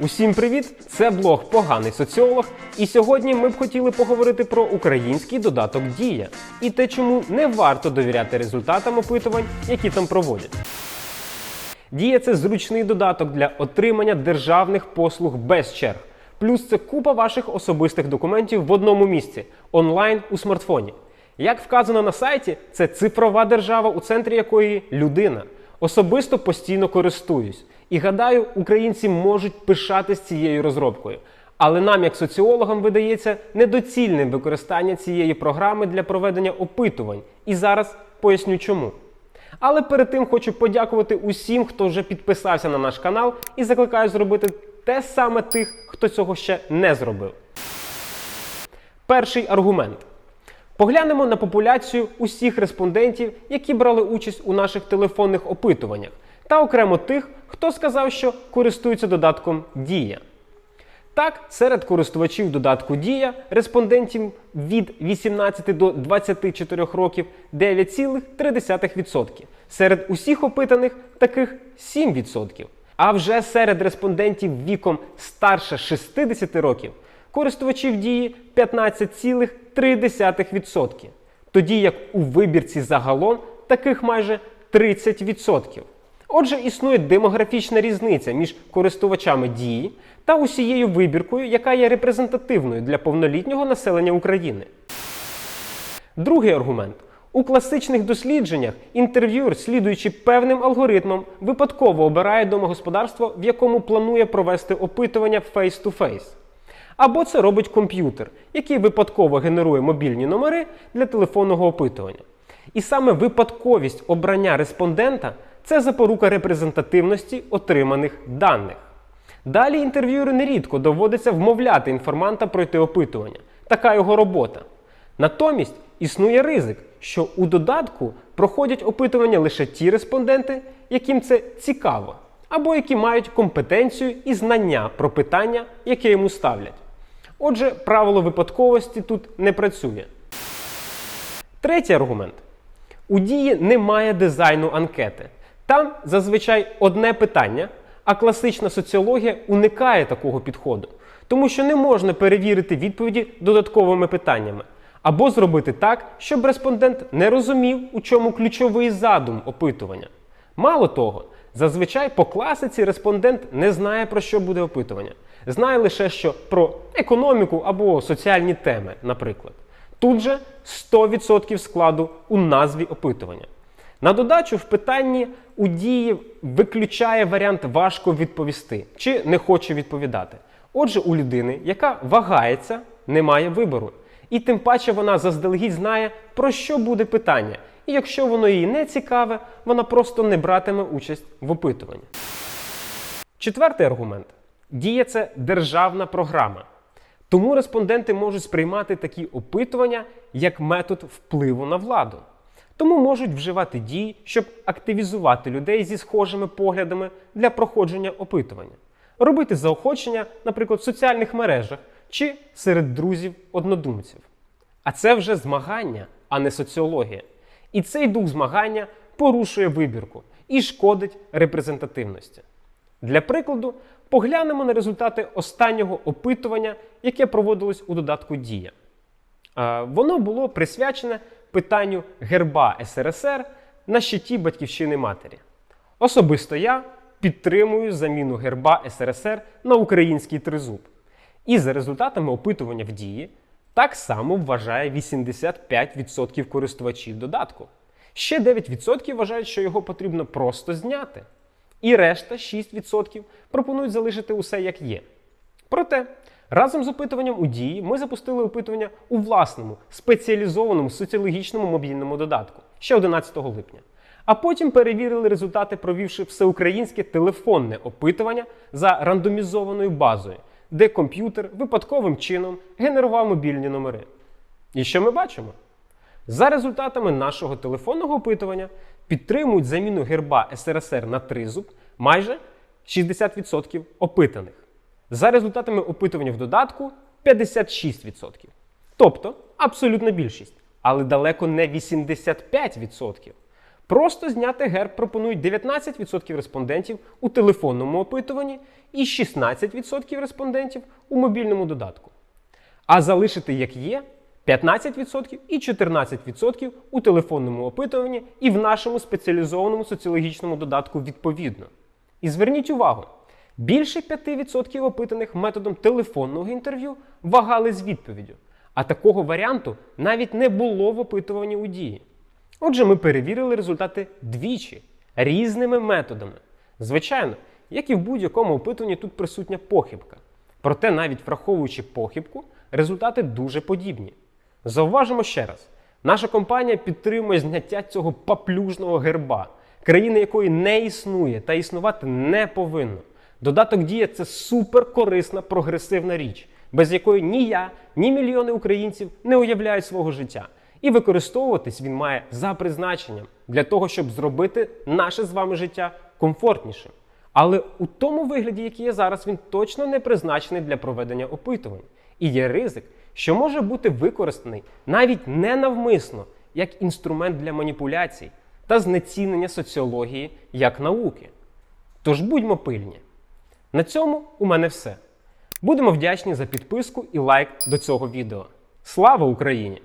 Усім привіт! Це блог Поганий соціолог. І сьогодні ми б хотіли поговорити про український додаток Дія і те, чому не варто довіряти результатам опитувань, які там проводять. Дія це зручний додаток для отримання державних послуг без черг. Плюс це купа ваших особистих документів в одному місці онлайн у смартфоні. Як вказано на сайті, це цифрова держава, у центрі якої людина. Особисто постійно користуюсь. І гадаю, українці можуть пишатись цією розробкою. Але нам, як соціологам, видається недоцільним використання цієї програми для проведення опитувань. І зараз поясню чому. Але перед тим хочу подякувати усім, хто вже підписався на наш канал, і закликаю зробити те саме тих, хто цього ще не зробив. Перший аргумент. Поглянемо на популяцію усіх респондентів, які брали участь у наших телефонних опитуваннях, та окремо тих, хто сказав, що користується додатком Дія. Так, серед користувачів додатку Дія респондентів від 18 до 24 років 9,3%. Серед усіх опитаних таких 7%. А вже серед респондентів віком старше 60 років користувачів дії 15,3%. Тоді як у вибірці загалом таких майже 30%. Отже, існує демографічна різниця між користувачами дії та усією вибіркою, яка є репрезентативною для повнолітнього населення України. Другий аргумент. У класичних дослідженнях інтерв'юер, слідуючи певним алгоритмам, випадково обирає домогосподарство, в якому планує провести опитування face-to-face. Або це робить комп'ютер, який випадково генерує мобільні номери для телефонного опитування. І саме випадковість обрання респондента це запорука репрезентативності отриманих даних. Далі інтерв'юеру нерідко доводиться вмовляти інформанта пройти опитування. Така його робота. Натомість існує ризик, що у додатку проходять опитування лише ті респонденти, яким це цікаво, або які мають компетенцію і знання про питання, яке йому ставлять. Отже, правило випадковості тут не працює. Третій аргумент. У дії немає дизайну анкети. Там зазвичай одне питання, а класична соціологія уникає такого підходу, тому що не можна перевірити відповіді додатковими питаннями, або зробити так, щоб респондент не розумів, у чому ключовий задум опитування. Мало того, зазвичай по класиці респондент не знає, про що буде опитування. Знає лише що про економіку або соціальні теми, наприклад. Тут же 100% складу у назві опитування. На додачу в питанні у дії виключає варіант важко відповісти чи не хоче відповідати. Отже, у людини, яка вагається, немає вибору. І тим паче вона заздалегідь знає, про що буде питання. І якщо воно їй не цікаве, вона просто не братиме участь в опитуванні. Четвертий аргумент: дія це державна програма. Тому респонденти можуть сприймати такі опитування як метод впливу на владу. Тому можуть вживати дії, щоб активізувати людей зі схожими поглядами для проходження опитування, робити заохочення, наприклад, в соціальних мережах чи серед друзів-однодумців. А це вже змагання, а не соціологія. І цей дух змагання порушує вибірку і шкодить репрезентативності. Для прикладу, поглянемо на результати останнього опитування, яке проводилось у додатку Дія. Е, Воно було присвячене питанню герба СРСР на щиті батьківщини матері. Особисто я підтримую заміну герба СРСР на український тризуб. І за результатами опитування в дії так само вважає 85% користувачів додатку. Ще 9% вважають, що його потрібно просто зняти. І решта 6% пропонують залишити усе як є. Проте, разом з опитуванням у дії ми запустили опитування у власному спеціалізованому соціологічному мобільному додатку ще 11 липня. А потім перевірили результати, провівши всеукраїнське телефонне опитування за рандомізованою базою, де комп'ютер випадковим чином генерував мобільні номери. І що ми бачимо? За результатами нашого телефонного опитування підтримують заміну герба СРСР на тризуб майже 60% опитаних. За результатами опитування в додатку 56%. Тобто абсолютна більшість, але далеко не 85%. Просто зняти герб пропонують 19% респондентів у телефонному опитуванні і 16% респондентів у мобільному додатку. А залишити як є 15% і 14% у телефонному опитуванні і в нашому спеціалізованому соціологічному додатку відповідно. І зверніть увагу, більше 5% опитаних методом телефонного інтерв'ю вагали з відповіддю, а такого варіанту навіть не було в опитуванні у дії. Отже, ми перевірили результати двічі різними методами. Звичайно, як і в будь-якому опитуванні, тут присутня похибка. Проте, навіть враховуючи похибку, результати дуже подібні. Зауважимо ще раз: наша компанія підтримує зняття цього паплюжного герба, країни якої не існує та існувати не повинно. Додаток Дія це суперкорисна прогресивна річ, без якої ні я, ні мільйони українців не уявляють свого життя. І використовуватись він має за призначенням для того, щоб зробити наше з вами життя комфортнішим. Але у тому вигляді, який є зараз, він точно не призначений для проведення опитувань. І є ризик, що може бути використаний навіть ненавмисно як інструмент для маніпуляцій та знецінення соціології як науки. Тож будьмо пильні. На цьому у мене все. Будемо вдячні за підписку і лайк до цього відео. Слава Україні!